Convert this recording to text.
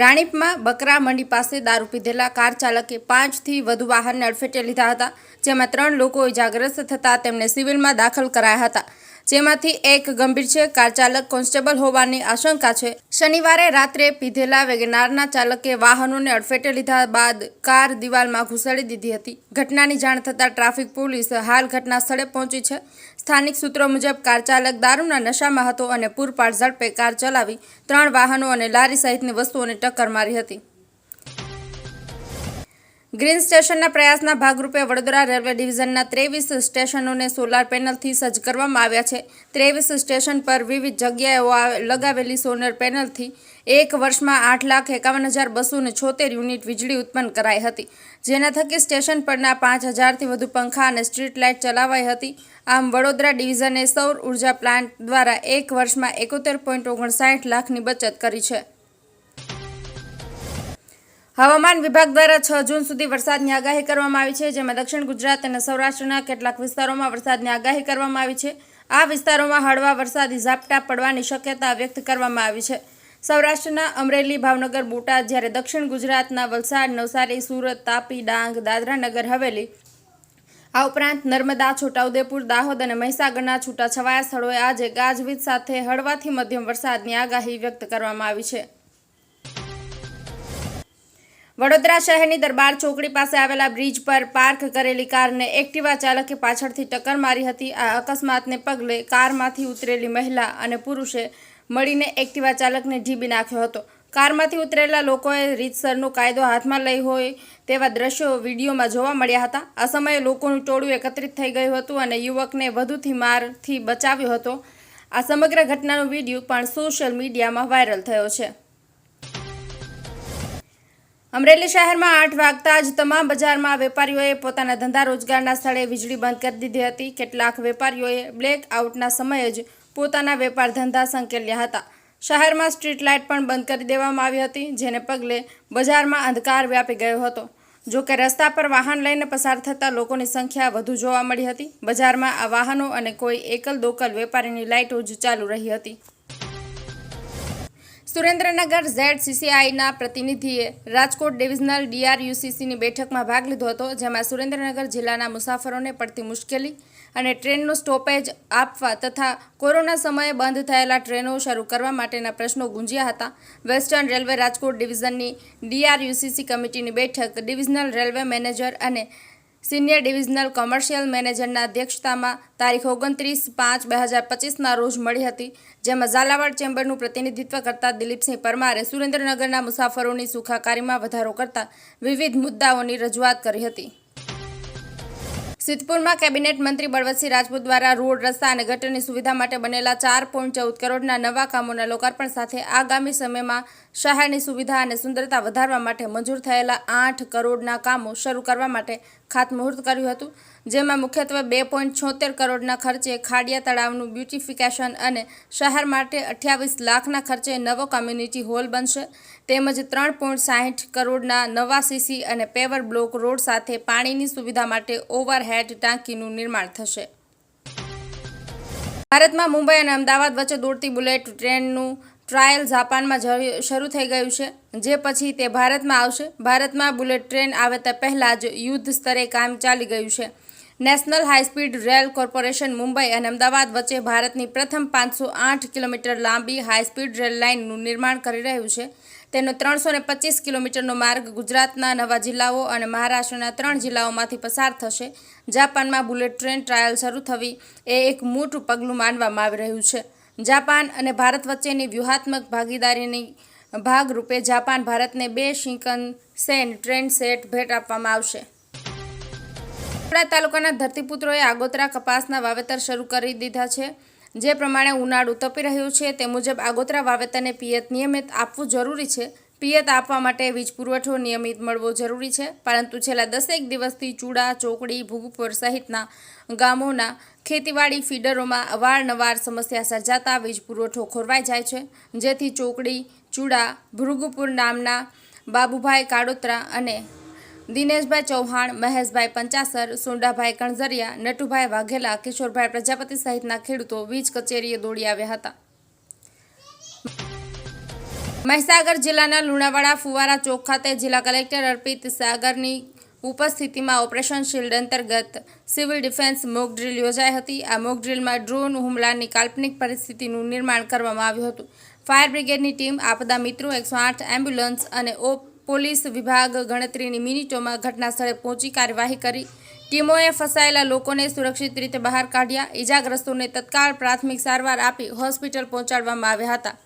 રાણીપમાં બકરા મંડી પાસે દારૂ પીધેલા કાર ચાલકે પાંચથી વધુ વાહનને અડફેટે લીધા હતા, જેમાં ત્રણ લોકો ઇજાગ્રસ્ત થતાં તેમને સિવિલમાં દાખલ કરાયા હતા. જેમાંથી એક ગંભીર છે. કાર ચાલક કોન્સ્ટેબલ હોવાની આશંકા છે. શનિવારે રાત્રે પીધેલા વેગનારના ચાલકે વાહનોને અડફેટે લીધા બાદ કાર દિવાલમાં ઘુસાડી દીધી હતી. ઘટનાની જાણ થતાં ટ્રાફિક પોલીસ હાલ ઘટના સ્થળે પહોંચી છે. સ્થાનિક સૂત્રો મુજબ કાર ચાલક દારૂના નશામાં હતો અને પૂરપાટ ઝડપે કાર ચલાવી ત્રણ વાહનો અને લારી સહિતની વસ્તુઓને ટક્કર મારી હતી. ગ્રીન સ્ટેશનના પ્રયાસના ભાગરૂપે વડોદરા રેલવે ડિવિઝનના ત્રેવીસ સ્ટેશનોને સોલાર પેનલથી સજ્જ કરવામાં આવ્યા છે. ત્રેવીસ સ્ટેશન પર વિવિધ જગ્યાએ લગાવેલી સોલર પેનલથી એક વર્ષમાં આઠ લાખ એકાવન હજાર બસો ને છોતેર યુનિટ વીજળી ઉત્પન્ન કરાઈ હતી. જેના થકી સ્ટેશન પરના પાંચ હજારથી વધુ પંખા અને સ્ટ્રીટ લાઇટ ચલાવાઈ હતી. આમ વડોદરા ડિવિઝને સૌર ઊર્જા પ્લાન્ટ દ્વારા એક વર્ષમાં એકોતેર પોઈન્ટ ઓગણસાઠ લાખની બચત કરી છે. હવામાન વિભાગ દ્વારા છ જૂન સુધી વરસાદની આગાહી કરવામાં આવી છે, જેમાં દક્ષિણ ગુજરાત અને સૌરાષ્ટ્રના કેટલાક વિસ્તારોમાં વરસાદની આગાહી કરવામાં આવી છે. આ વિસ્તારોમાં હળવા વરસાદી ઝાપટા પડવાની શક્યતા વ્યક્ત કરવામાં આવી છે. સૌરાષ્ટ્રના અમરેલી, ભાવનગર, બોટાદ જ્યારે દક્ષિણ ગુજરાતના વલસાડ, નવસારી, સુરત, તાપી, ડાંગ, દાદરા નગર, હવેલી, આ ઉપરાંત નર્મદા, છોટાઉદેપુર, દાહોદ અને મહીસાગરના છૂટાછવાયા સ્થળોએ આજે ગાજવીજ સાથે હળવાથી મધ્યમ વરસાદની આગાહી વ્યક્ત કરવામાં આવી છે. વડોદરા શહેરની દરબાર ચોકડી પાસે આવેલા બ્રિજ પર પાર્ક કરેલી કારને એક્ટિવા ચાલકે પાછળથી ટક્કર મારી હતી. આ અકસ્માતને પગલે કારમાંથી ઉતરેલી મહિલા અને પુરુષે મળીને એક્ટિવા ચાલકને ઢીબી નાખ્યો હતો. કારમાંથી ઉતરેલા લોકોએ રીતસરનો કાયદો હાથમાં લઈ હોય તેવા દ્રશ્યો વિડીયોમાં જોવા મળ્યા હતા. આ સમયે લોકોનું ટોળું એકત્રિત થઈ ગયું હતું અને યુવકને વધુથી મારથી બચાવ્યો હતો. આ સમગ્ર ઘટનાનો વીડિયો પણ સોશિયલ મીડિયામાં વાયરલ થયો છે. અમરેલી શહેરમાં આઠ વાગતા જ તમામ બજારમાં વેપારીઓએ પોતાના ધંધા રોજગારના સ્થળે વીજળી બંધ કરી દીધી હતી. કેટલાક વેપારીઓએ બ્લેક આઉટના સમયે જ પોતાના વેપાર ધંધા સંકેલ્યા હતા. શહેરમાં સ્ટ્રીટ લાઇટ પણ બંધ કરી દેવામાં આવી હતી, જેને પગલે બજારમાં અંધકાર વ્યાપી ગયો હતો. જો કે રસ્તા પર વાહન લઈને પસાર થતા લોકોની સંખ્યા વધુ જોવા મળી હતી. બજારમાં આ વાહનો અને કોઈ એકલ દોકલ વેપારીની લાઇટો જ ચાલુ રહી હતી. સુરેન્દ્રનગર ઝેડ સીસીઆઈના પ્રતિનિધિએ રાજકોટ ડિવિઝનલ ડીઆરયુસીસીની બેઠકમાં ભાગ લીધો હતો, જેમાં સુરેન્દ્રનગર જિલ્લાના મુસાફરોને પડતી મુશ્કેલી અને ટ્રેનનું સ્ટોપેજ આપવા તથા કોરોના સમયે બંધ થયેલા ટ્રેનો શરૂ કરવા માટેના પ્રશ્નો ગુંજ્યા હતા. વેસ્ટર્ન રેલવે રાજકોટ ડિવિઝનની ડીઆરયુસીસી કમિટીની બેઠક ડિવિઝનલ રેલવે મેનેજર અને સિનિયર ડિવિઝનલ કોમર્શિયલ મેનેજરના અધ્યક્ષતામાં તારીખ ઓગણત્રીસ પાંચ બે હજાર પચીસના રોજ મળી હતી, જેમાં ઝાલાવાડ ચેમ્બરનું પ્રતિનિધિત્વ કરતા દિલીપસિંહ પરમારે સુરેન્દ્રનગરના મુસાફરોની સુખાકારીમાં વધારો કરતા વિવિધ મુદ્દાઓની રજૂઆત કરી હતી. સિદ્ધપુરમાં કેબિનેટ મંત્રી બળવંતસિંહ રાજપૂત દ્વારા રોડ રસ્તા અને ગટરની સુવિધા માટે બનેલા ચાર પોઈન્ટ ચૌદ કરોડના નવા કામોના લોકાર્પણ સાથે આગામી સમયમાં શહેરની સુવિધા અને સુંદરતા વધારવા માટે મંજૂર થયેલા આઠ કરોડના કામો શરૂ કરવા માટે ખાતમુહૂર્ત કર્યું હતું, જેમાં મુખ્યત્વે બે પોઈન્ટ છોતેર કરોડના ખર્ચે ખાડિયા તળાવનું બ્યુટિફિકેશન અને શહેર માટે અઠ્યાવીસ લાખના ખર્ચે નવો કમ્યુનિટી હોલ બનશે. તેમજ ત્રણ પોઈન્ટ સાહીઠ કરોડના નવા સીસી અને પેવર બ્લોક રોડ સાથે પાણીની સુવિધા માટે ઓવરહેડ ટાંકીનું નિર્માણ થશે. ભારતમાં મુંબઈ અને અમદાવાદ વચ્ચે દોડતી બુલેટ ટ્રેનનું ટ્રાયલ જાપાનમાં શરૂ થઈ ગયું છે, જે પછી તે ભારતમાં આવશે. ભારતમાં બુલેટ ટ્રેન આવે તે પહેલાં જ યુદ્ધ સ્તરે કામ ચાલી ગયું છે. National high speed rail corporation Mumbai અને અમદાવાદ વચ્ચે ભારતની પ્રથમ પાંચસો આઠ કિલોમીટર લાંબી હાઈસ્પીડ રેલ લાઇનનું નિર્માણ કરી રહ્યું છે. તેનો ત્રણસો ને પચીસ કિલોમીટરનો માર્ગ ગુજરાતના નવા જિલ્લાઓ અને મહારાષ્ટ્રના ત્રણ જિલ્લાઓમાંથી પસાર થશે. જાપાનમાં બુલેટ ટ્રેન ટ્રાયલ શરૂ થવી એ એક મોટું પગલું માનવામાં આવી રહ્યું છે. જાપાન અને ભારત વચ્ચેની વ્યૂહાત્મક ભાગીદારીની ભાગરૂપે જાપાન ભારતને બે શિંકન સેન ટ્રેન સેટ ભેટ આપવામાં આવશે. કપડા તાલુકાના ધરતીપુત્રોએ આગોતરા કપાસના વાવેતર શરૂ કરી દીધા છે. જે પ્રમાણે ઉનાળું તપી રહ્યું છે, તે મુજબ આગોતરા વાવેતરને પિયત નિયમિત આપવું જરૂરી છે. પિયત આપવા માટે વીજ પુરવઠો નિયમિત મળવો જરૂરી છે. પરંતુ છેલ્લા દસેક દિવસથી ચૂડા, ચોકડી, ભૂગપુર સહિતના ગામોના ખેતીવાડી ફીડરોમાં અવારનવાર સમસ્યા સર્જાતા વીજ પુરવઠો ખોરવાઈ જાય છે. જેથી ચોકડી, ચૂડા, ભૃગુપુર નામના બાબુભાઈ કાડોત્રા અને દિનેશભાઈ ચૌહાણ, મહેશભાઈ પંચાસર, સોંડાભાઈ કણઝરિયા, નટુભાઈ વાઘેલા, કિશોરભાઈ પ્રજાપતિ સહિતના ખેડૂતો વીજ કચેરીએ દોડી આવ્યા હતા. મહીસાગર જિલ્લાના લુણાવાડા ફુવારા ચોક ખાતે જિલ્લા કલેક્ટર અર્પિત સાગરની ઉપસ્થિતિમાં ઓપરેશન શિલ્ડ અંતર્ગત સિવિલ ડિફેન્સ મોક ડ્રીલ યોજાઈ હતી. આ મોક ડ્રીલમાં ડ્રોન હુમલાની કાલ્પનિક પરિસ્થિતિનું નિર્માણ કરવામાં આવ્યું હતું. ફાયર બ્રિગેડની ટીમ, આપદા મિત્રો, એકસો એમ્બ્યુલન્સ અને ઓ પોલીસ વિભાગ ગણતરીની મિનિટોમાં ઘટના સ્થળે પહોંચી કાર્યવાહી કરી. ટીમોએ ફસાયેલા લોકોને સુરક્ષિત રીતે બહાર કાઢ્યા. ઇજાગ્રસ્તોને તત્કાળ પ્રાથમિક સારવાર આપી હોસ્પિટલ પહોંચાડવામાં આવ્યા હતા.